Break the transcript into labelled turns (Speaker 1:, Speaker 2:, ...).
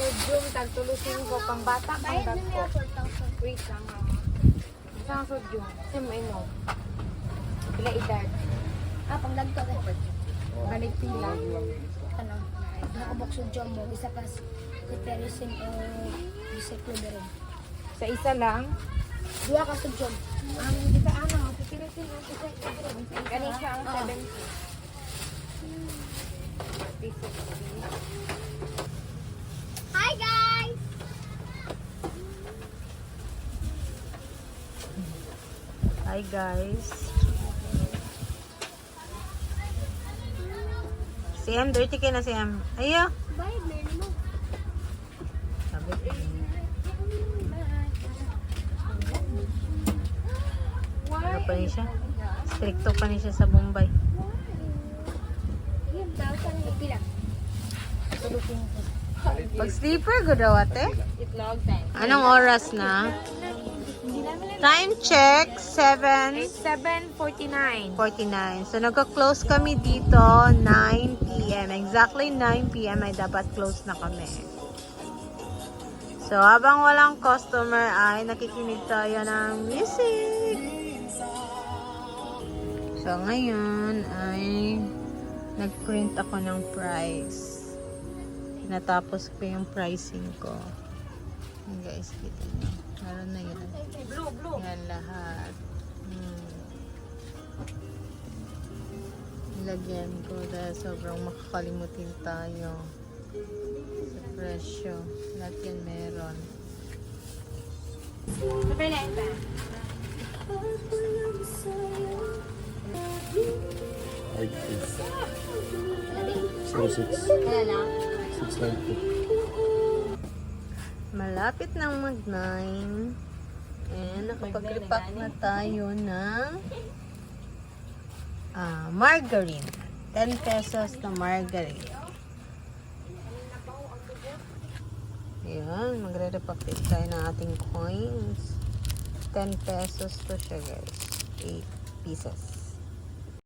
Speaker 1: Sodium, tagtulusin ko, pang bata, pang dagko.
Speaker 2: 4,000.
Speaker 1: Wait lang ha. Isang sodium. Kasi mo inom. Pila edad.
Speaker 2: Ah, pang dagko ko.
Speaker 1: Balik pila.
Speaker 2: Ano? Nakabok jam mo. Isa ka Hypericin o Bicycloberin.
Speaker 1: Sa isa lang.
Speaker 2: Dua ka jam.
Speaker 1: Ang di ka ano, pipilisin ang isa. Ganun siya ang
Speaker 2: Oo.
Speaker 1: 70. 360.
Speaker 2: Hi guys!
Speaker 3: Hi guys. Si M, dirty kayo na si. Ayo. Sabi ko. Ano pa rin siya? Stricto pa rin siya sa Bombay. Pag sleeper, good daw ate. Anong oras na? Time check, 7.
Speaker 1: 7.49.
Speaker 3: 49. So, nagka-close kami dito 9 p.m. Exactly 9 p.m. ay dapat close na kami. So, habang walang customer ay nakikinig tayo ng music. So, ngayon ay nag-print ako ng price. Natapos ko yung pricing ko. Yan guys, kita nyo. Meron na yun.
Speaker 1: Blue, blue.
Speaker 3: Lahat. Hmm. Lagyan ko dahil sobrang makakalimutin tayo sa presyo. Lahat yan meron.
Speaker 1: Ito.
Speaker 4: Eight is zero six
Speaker 2: Kaya lang.
Speaker 4: six nine two.
Speaker 3: Malapit ng mag-9. And nakapag-repack na tayo ng ah, margarine. 10 pesos na margarine. Ayan, magre-repack din tayo ng ating coins. 10 pesos to siya guys. 8 pieces.